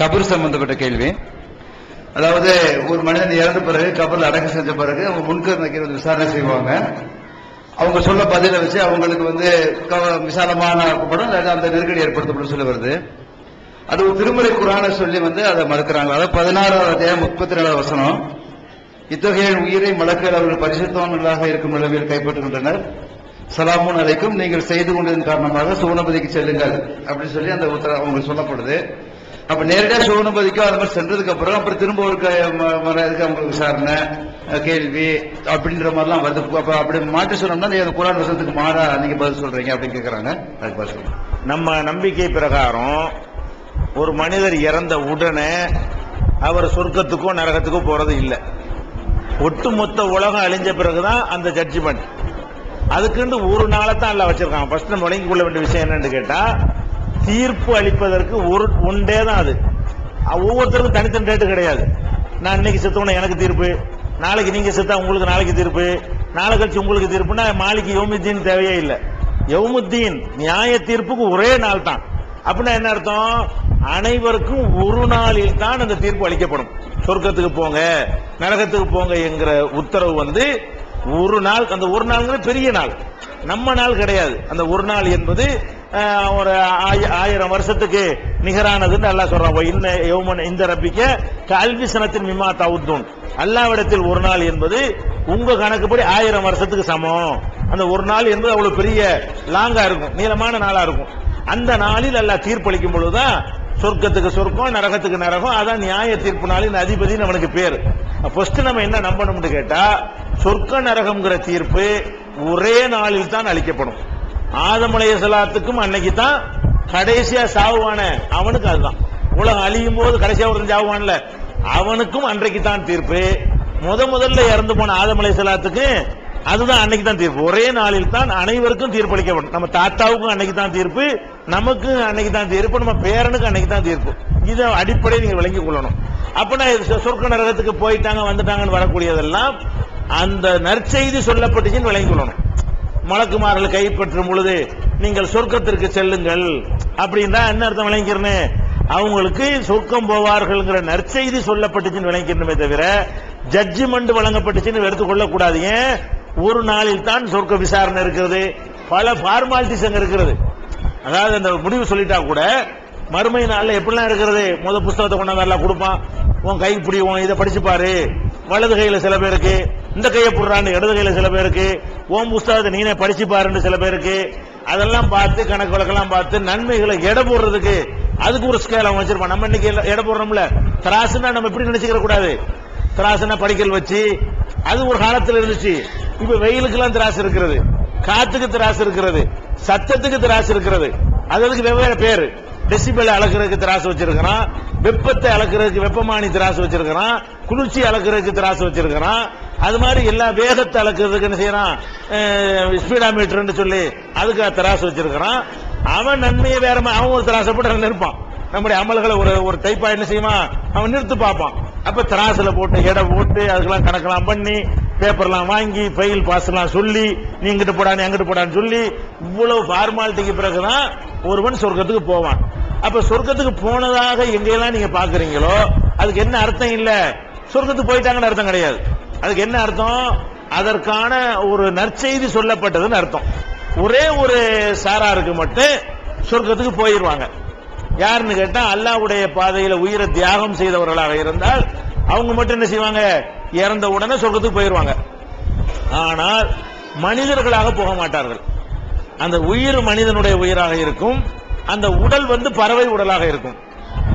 கபர் சம்பந்தப்பட்ட கேள்வி. அதாவது ஒரு மனிதன் இறந்த பிறகு கபரில் அடக்கம் செஞ்ச பிறகு அவங்க முன்கர் நக்கீர் வந்து விசாரணை செய்வாங்க. அவங்க சொல்ல பதில வச்சு அவங்களுக்கு வந்து விசாலமான படம் அந்த நெருக்கடி ஏற்படுத்தப்படும் சொல்லி வருது. அது ஒரு திருமலை குரான சொல்லி வந்து அதை மறுக்கிறாங்க. அதாவது பதினாறாவது அத்தியாயம் முப்பத்தி ரெண்டாவது வசனம். இத்தகைய உயிரை மலக்கள் அவர்கள் பரிசுத்தவர்களாக இருக்கும் நிலைமையில் கைப்பற்றுகின்றனர். சலாமுன் அலைக்கும் நீங்கள் செய்து கொண்டதன் காரணமாக சுவனபதிக்கு செல்லுங்கள். அப்படின்னு சொல்லி அந்த உத்தரவு அவங்களுக்கு சொல்லப்படுது. அப்ப நேரடியா சுவனபதிக்கும் அது மாதிரி சென்றதுக்கு அப்புறம் அப்புறம் திரும்ப ஒரு க- இதுக்கு அவங்களுக்கு விசாரணை கேள்வி அப்படின்ற மாதிரிலாம் வருது. அப்ப அப்படி மாற்றி சொன்னோம்னா நீங்க அந்த குரான் வசனத்துக்கு மாறா நீங்க பதில் சொல்றீங்க அப்படின்னு கேட்கறாங்க அதுக்கு பதில் நம்ம நம்பிக்கை பிரகாரம் ஒரு மனிதர் இறந்த உடனே அவர் சொர்க்கத்துக்கோ நரகத்துக்கோ போறது இல்லை. ஒட்டுமொத்த உலகம் அழிஞ்ச பிறகுதான் அந்த ஜட்ஜ்மெண்ட் அதுக்குன்னு ஒரு நாளை தான் எல்லாம் வச்சிருக்காங்க. ஃபர்ஸ்ட் நம்ம விளங்கிக் கொள்ள வேண்டிய விஷயம் என்னன்னு கேட்டா தீர்ப்பு அளிப்பதற்கு ஒரு ஒன் டே தான் அது. ஒவ்வொருத்தருக்கும் தனித்தனி டேட்டு கிடையாது. நான் இன்னைக்கு செத்தவன எனக்கு தீர்ப்பு. நாளைக்கு நீங்க செத்தா உங்களுக்கு நாளைக்கு தீர்ப்பு. நாளை கழிச்சு உங்களுக்கு தீர்ப்புனா மாலிக்கு யௌமுத்தீன் தேவையே இல்லை. யௌமுத்தீன் நியாய தீர்ப்புக்கு ஒரே நாள் தான். அப்படின்னா என்ன அர்த்தம்? அனைவருக்கும் ஒரு நாளில் தான் அந்த தீர்ப்பு அளிக்கப்படும். சொர்க்கத்துக்கு போங்க நரகத்துக்கு போங்க என்கிற உத்தரவு வந்து ஒரு நாள் அந்த ஒரு நாள்ங்கிறது பெரிய நாள். நம்ம நாள் கிடையாது. அந்த ஒரு நாள் என்பது ஒரு ஆயிரம் வருஷத்துக்கு நிகரானதுன்னு அல்லா சொல்றான். இன்ன இந்த ரப்பிக்க கல்வி சனத்தின் மிமா தவுத்தூன். அல்லாவிடத்தில் ஒரு நாள் என்பது உங்க கணக்குப்படி ஆயிரம் வருஷத்துக்கு சமம். அந்த ஒரு நாள் என்பது அவ்வளவு பெரிய லாங்கா இருக்கும் நீளமான நாளா இருக்கும். அந்த நாளில் அல்லா தீர்ப்பளிக்கும் பொழுதுதான் சொர்க்கத்துக்கு சொர்க்கம் நரகத்துக்கு நரகம் அதான் நியாய தீர்ப்பு நாளின் அதிபதி நம்மளுக்கு பேர். ஃபர்ஸ்ட் நம்ம என்ன நம்பணும்னு கேட்டா சொர்க்க நரகம்ங்கிற தீர்ப்பு ஒரே நாளில் தான் அளிக்கப்படும். ஆதமுலைய சலாத்துக்கும் அன்னைக்கு தான் கடைசியா சாவுவான அவனுக்கு அதுதான். உலகம் அழியும் போது கடைசியா ஒருத்தன் சாவுவான்ல. அவனுக்கும் அன்றைக்கு தான் தீர்ப்பு. முத முதல்ல இறந்து போன ஆதமலை சலாத்துக்கு அதுதான் அன்னைக்கு தான் தீர்ப்பு. ஒரே நாளில் தான் அனைவருக்கும் தீர்ப்பளிக்கப்படும். நம்ம தாத்தாவுக்கும் அன்னைக்கு தான் தீர்ப்பு. நமக்கு அன்னைக்கு தான் தீர்ப்பு. நம்ம பேரனுக்கு அன்னைக்கு தான் தீர்ப்பு. இதை அடிப்படையை நீங்க விளங்கிக் கொள்ளணும். அப்படின்னா இது சொர்க்க நரகத்துக்கு போயிட்டாங்க வந்துட்டாங்கன்னு வரக்கூடியதெல்லாம் அந்த நற்செய்தி சொல்லப்பட்டுச்சுன்னு விளங்கிக் கொள்ளணும். மலக்குமார்கள் கைப்பற்றும் பொழுது நீங்கள் சொர்க்கத்திற்கு செல்லுங்கள். அப்படின்னா என்ன அர்த்தம் விளங்கிறனே அவங்களுக்கு சொர்க்கம் போவார்கள்ங்கிற நற்செய்தி சொல்லப்பட்டுச்சுன்னு விளங்கிக்கணுமே தவிர ஜட்ஜ்மெண்ட் வழங்கப்பட்டுச்சுன்னு எடுத்துக்கொள்ள கூடாது ஏன்? ஒரு நாளில் தான் சொர்க்க விசாரணை இருக்கிறது. பல ஃபார்மாலிட்டிஸ் அங்க இருக்கிறது. அதாவது அந்த முடிவு சொல்லிட்டா கூட மறுமை நாளில் எப்படிலாம் இருக்கிறது? முத புஸ்தகத்தை கொண்டாந்து எல்லாம் கொடுப்பான். உன் கை பிடி இதை படிச்சு பாரு வலது கையில் சில பேருக்கு இந்த கையை புடுறான்னு இடது கையில சில பேருக்கு ஓம் புஸ்தகத்தை நீனே படிச்சு பாருன்னு சில பேருக்கு. அதெல்லாம் பார்த்து கணக்கு வழக்கெல்லாம் பார்த்து நன்மைகளை எடை போடுறதுக்கு அதுக்கு ஒரு ஸ்கேல் அவன் வச்சிருப்பான். நம்ம இன்னைக்கு எல்லாம் எடை போடுறோம்ல? திராசுன்னா நம்ம எப்படி நினைச்சுக்கிற கூடாது. திராசுனா படிக்கல் வச்சு அது ஒரு காலத்தில் இருந்துச்சு. இப்ப வெயிலுக்கெல்லாம் திராசு இருக்கிறது. காத்துக்கு திராசு இருக்கிறது. சத்தத்துக்கு திராசு இருக்கிறது. அது அதுக்கு வெவ்வேறு பேர். டெசிபல் அளக்கிறதுக்கு திராசு வச்சிருக்கிறான். வெப்பத்தை அளக்கிறதுக்கு வெப்பமானி திராசு வச்சிருக்கிறான். குளிர்ச்சி அளக்கிறதுக்கு திராசு வச்சிருக்கிறான். அது மாதிரி எல்லா வேகத்தை அளக்குறதுக்கு என்ன செய்யறான்? ஸ்பீடாமீட்டர்னு சொல்லி அதுக்கு திராசு வச்சிருக்கிறான். அவன் நன்மையை வேற அவன் ஒரு திராசை போட்டு நிற்பான். நம்முடைய அமல்களை ஒரு ஒரு டைப்பா என்ன செய்வான் அவன் நிறுத்து பார்ப்பான். அப்ப திராசுல போட்டு எடை போட்டு அதுக்கெல்லாம் கணக்கெல்லாம் பண்ணி பேப்பர்லாம் வாங்கி ஃபைல் பாஸ்லாம் சொல்லி நீ இங்கிட்டு போடா நீ அங்கிட்டு போடான்னு சொல்லி இவ்வளவு ஃபார்மாலிட்டிக்கு பிறகுதான் ஒருவன் சொர்க்கத்துக்கு போவான். அப்ப சொர்க்கத்துக்கு போனதாக எங்கெல்லாம் நீங்க பாக்குறீங்களோ அதுக்கு என்ன அர்த்தம் இல்ல? சொர்க்கத்துக்கு போயிட்டாங்கன்னு அர்த்தம் கிடையாது. அதுக்கு என்ன அர்த்தம்? அதற்கான ஒரு நற்செய்தி சொல்லப்பட்டதுன்னு அர்த்தம். ஒரே ஒரு சாராருக்கு மட்டும் சொர்க்கத்துக்கு போயிருவாங்க. யாருன்னு கேட்டா அல்லாஹ்வுடைய பாதையில உயிரை தியாகம் செய்தவர்களாக இருந்தால் அவங்க மட்டும் என்ன செய்வாங்க? இறந்த உடனே சொர்க்கத்துக்கு போயிருவாங்க. ஆனால் மனிதர்களாக போக மாட்டார்கள். அந்த உயிர் மனிதனுடைய உயிராக இருக்கும். அந்த உடல் வந்து பறவை உடலாக இருக்கும்.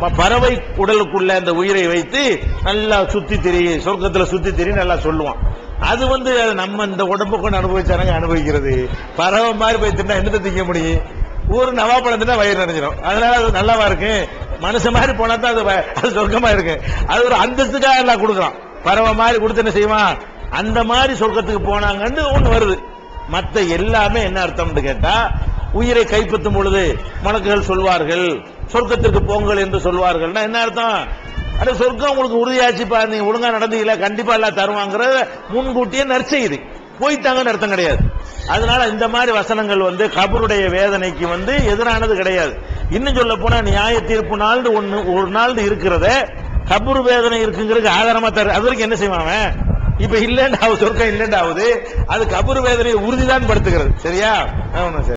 பறவை உடலுக்குள்ள அந்த உயிரை வைத்து நல்லா சுத்தி திரி சொர்க்கத்துல சுத்தி திரி நல்லா சொல்லுவான். அது வந்து அது நம்ம இந்த உடம்பு கொண்டு அனுபவிச்சானங்க அனுபவிக்கிறது? பறவை மாதிரி போய் தின்னா என்னத்தை திங்க முடியும்? ஒரு நவாப்பழம் தின்னா வயிறு நினைஞ்சிடும் அதனால அது நல்லாவா இருக்கு? மனுஷன் மாதிரி போனா தான் அது வ- அது சொர்க்கமா இருக்கு. அது ஒரு அந்தஸ்துக்காக எல்லாம் கொடுக்குறான். பறவை மாதிரி கொடுத்து என்ன செய்வான்? அந்த மாதிரி சொர்க்கத்துக்கு போனாங்கன்னு ஒன்று வருது. மற்ற எல்லாமே என்ன அர்த்தம்னு கேட்டா உயிரை கைப்பற்றும் பொழுது மலக்குகள் சொல்வார்கள் சொர்க்கத்திற்கு போங்கள் என்று சொல்வார்கள்னா என்ன அர்த்தம்? அட சொர்க்கம் உங்களுக்கு உறுதியாச்சுப்பா நீங்க ஒழுங்கா நடந்தீங்களா? கண்டிப்பா எல்லாம் தருவாங்கிற முன்கூட்டியே நற்செய்தி. போயிட்டாங்கன்னு அர்த்தம் கிடையாது. அதனால இந்த மாதிரி வசனங்கள் வந்து கபருடைய வேதனைக்கு வந்து எதிரானது கிடையாது. இன்னும் சொல்ல போனா நியாய தீர்ப்பு நாள் ஒண்ணு ஒரு நாள் இருக்கிறத கபூர் வேதனை இருக்குங்கிறதுக்கு ஆதாரமா தரு. அது வரைக்கும் என்ன செய்வான் இப்ப இல்லைன்னு சொர்க்கம் இல்லைன்னு ஆகுது அது கபர் வேதனையை உறுதிதான் படுத்துகிறது. சரியா? சரி.